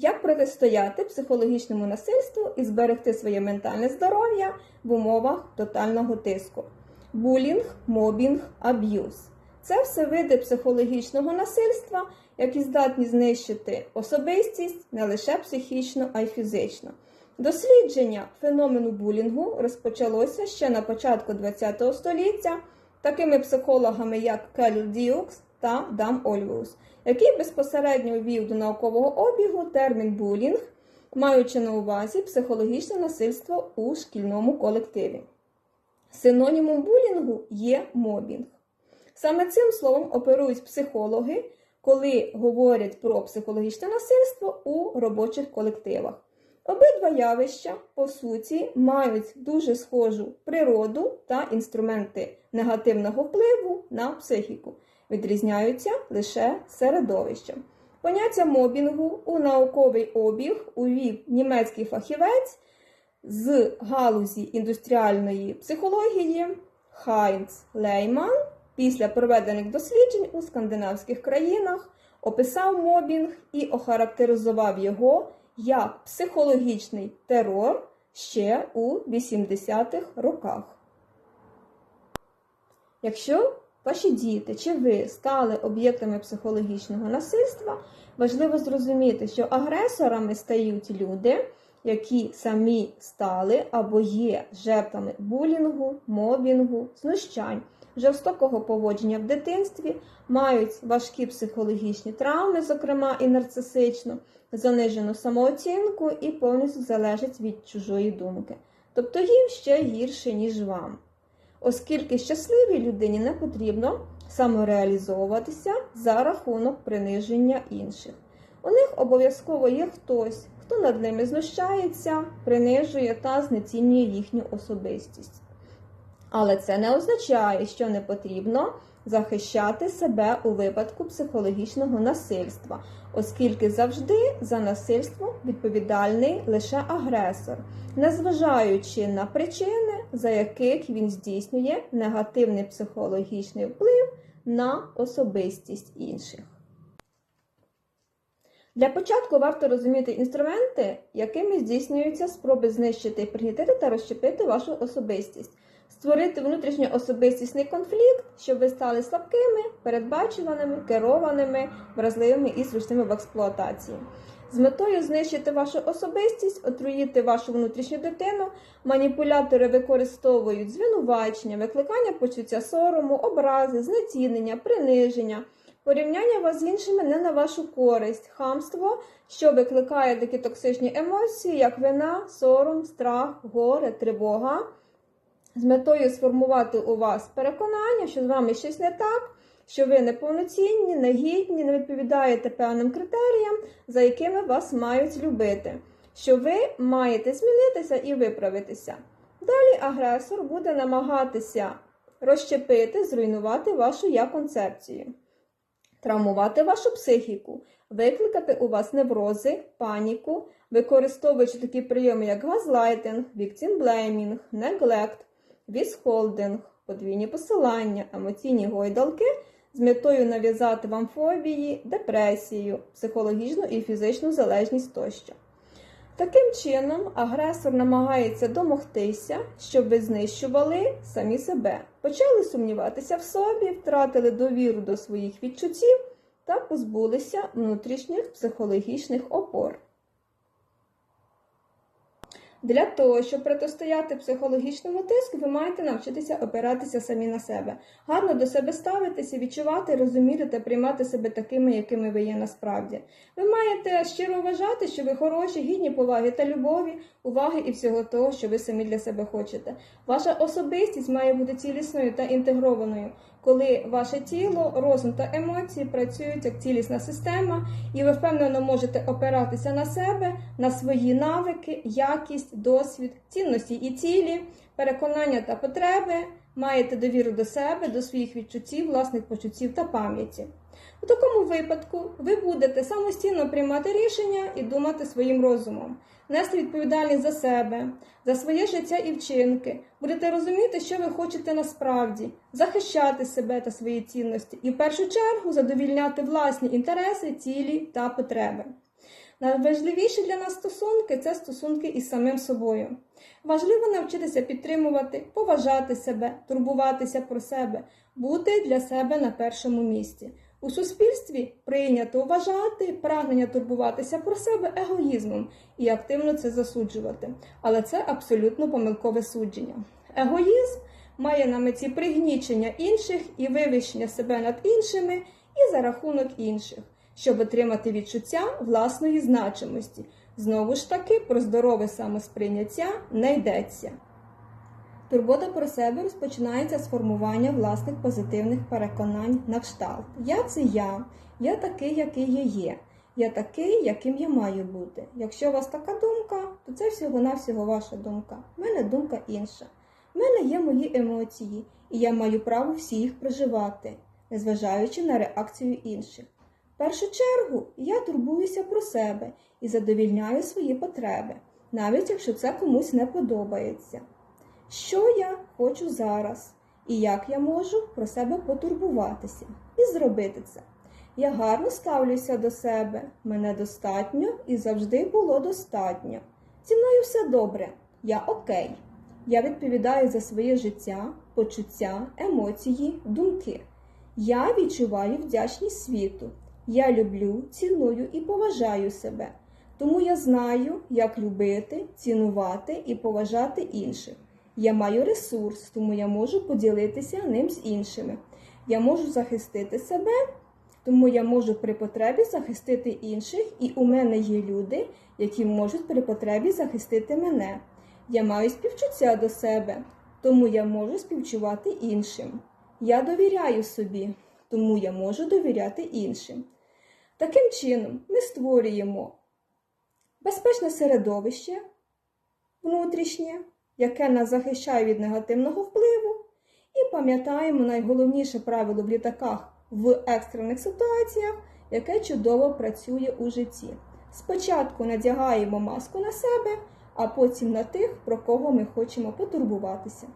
Як протистояти психологічному насильству і зберегти своє ментальне здоров'я в умовах тотального тиску? Булінг, мобінг, аб'юз це все види психологічного насильства, які здатні знищити особистість не лише психічно, а й фізично. Дослідження феномену булінгу розпочалося ще на початку ХХ століття такими психологами, як Келл Діукс та Дам Ольвус, який безпосередньо ввів до наукового обігу термін булінг, маючи на увазі психологічне насильство у шкільному колективі. Синонімом булінгу є мобінг. Саме цим словом оперують психологи, коли говорять про психологічне насильство у робочих колективах. Обидва явища, по суті, мають дуже схожу природу та інструменти негативного впливу на психіку, відрізняються лише середовищем. Поняття мобінгу у науковий обіг увів німецький фахівець з галузі індустріальної психології Хайнц Лейман після проведених досліджень у скандинавських країнах описав мобінг і охарактеризував його як психологічний терор ще у 80-х роках. Якщо ваші діти чи ви стали об'єктами психологічного насильства, важливо зрозуміти, що агресорами стають люди, які самі стали або є жертвами булінгу, мобінгу, знущань, жорстокого поводження в дитинстві, мають важкі психологічні травми, зокрема і нарцисичну, занижену самооцінку і повністю залежать від чужої думки. Тобто їм ще гірше, ніж вам. Оскільки щасливій людині не потрібно самореалізовуватися за рахунок приниження інших. У них обов'язково є хтось, хто над ними знущається, принижує та знецінює їхню особистість. Але це не означає, що не потрібно захищати себе у випадку психологічного насильства, оскільки завжди за насильство відповідальний лише агресор, незважаючи на причини, за яких він здійснює негативний психологічний вплив на особистість інших. Для початку варто розуміти інструменти, якими здійснюються спроби знищити, пригнітити та розщепити вашу особистість, створити внутрішньоособистісний конфлікт, щоб ви стали слабкими, передбачуваними, керованими, вразливими і зручними в експлуатації. З метою знищити вашу особистість, отруїти вашу внутрішню дитину, маніпулятори використовують звинувачення, викликання почуття сорому, образи, знецінення, приниження. Порівняння вас з іншими не на вашу користь, хамство, що викликає такі токсичні емоції, як вина, сором, страх, горе, тривога, з метою сформувати у вас переконання, що з вами щось не так, що ви неповноцінні, негідні, не відповідаєте певним критеріям, за якими вас мають любити, що ви маєте змінитися і виправитися. Далі агресор буде намагатися розщепити, зруйнувати вашу я-концепцію. Травмувати вашу психіку, викликати у вас неврози, паніку, використовуючи такі прийоми, як газлайтинг, віктімблеймінг, неглект, вісхолдинг, подвійні посилання, емоційні гойдалки з метою нав'язати вам фобії, депресію, психологічну і фізичну залежність тощо. Таким чином, агресор намагається домогтися, щоб ви знищували самі себе, почали сумніватися в собі, втратили довіру до своїх відчуттів та позбулися внутрішніх психологічних опор. Для того, щоб протистояти психологічному тиску, ви маєте навчитися опиратися самі на себе, гарно до себе ставитися, відчувати, розуміти та приймати себе такими, якими ви є насправді. Ви маєте щиро вважати, що ви хороші, гідні поваги та любові, уваги і всього того, що ви самі для себе хочете. Ваша особистість має бути цілісною та інтегрованою, коли ваше тіло, розум та емоції працюють як цілісна система, і ви впевнено можете опиратися на себе, на свої навики, якість, досвід, цінності і цілі, переконання та потреби, маєте довіру до себе, до своїх відчуттів, власних почуттів та пам'яті. У такому випадку ви будете самостійно приймати рішення і думати своїм розумом, нести відповідальність за себе, за своє життя і вчинки, будете розуміти, що ви хочете насправді, захищати себе та свої цінності і в першу чергу задовільняти власні інтереси, цілі та потреби. Найважливіші для нас стосунки це стосунки із самим собою. Важливо навчитися підтримувати, поважати себе, турбуватися про себе, бути для себе на першому місці. У суспільстві прийнято вважати прагнення турбуватися про себе егоїзмом і активно це засуджувати. Але це абсолютно помилкове судження. Егоїзм має на меті пригнічення інших і вивищення себе над іншими і за рахунок інших, щоб отримати відчуття власної значимості. Знову ж таки, про здорове самосприйняття не йдеться. Турбота про себе розпочинається з формування власних позитивних переконань на кшталт. Я це я, я такий, який я є. Я такий, яким я маю бути. Якщо у вас така думка, то це всього-навсього ваша думка. У мене думка інша. У мене є мої емоції, і я маю право всі їх проживати, незважаючи на реакцію інших. В першу чергу я турбуюся про себе і задовільняю свої потреби, навіть якщо це комусь не подобається. Що я хочу зараз, і як я можу про себе потурбуватися і зробити це. Я гарно ставлюся до себе, мене достатньо і завжди було достатньо. Зі мною все добре, я окей. Я відповідаю за своє життя, почуття, емоції, думки. Я відчуваю вдячність світу. Я люблю, ціную і поважаю себе. Тому я знаю, як любити, цінувати і поважати інших. Я маю ресурс, тому я можу поділитися ним з іншими. Я можу захистити себе, тому я можу при потребі захистити інших, і у мене є люди, які можуть при потребі захистити мене. Я маю співчуття до себе, тому я можу співчувати іншим. Я довіряю собі, тому я можу довіряти іншим. Таким чином, ми створюємо безпечне середовище внутрішнє, яке нас захищає від негативного впливу, і пам'ятаємо найголовніше правило в літаках в екстрених ситуаціях, яке чудово працює у житті. Спочатку надягаємо маску на себе, а потім на тих, про кого ми хочемо потурбуватися.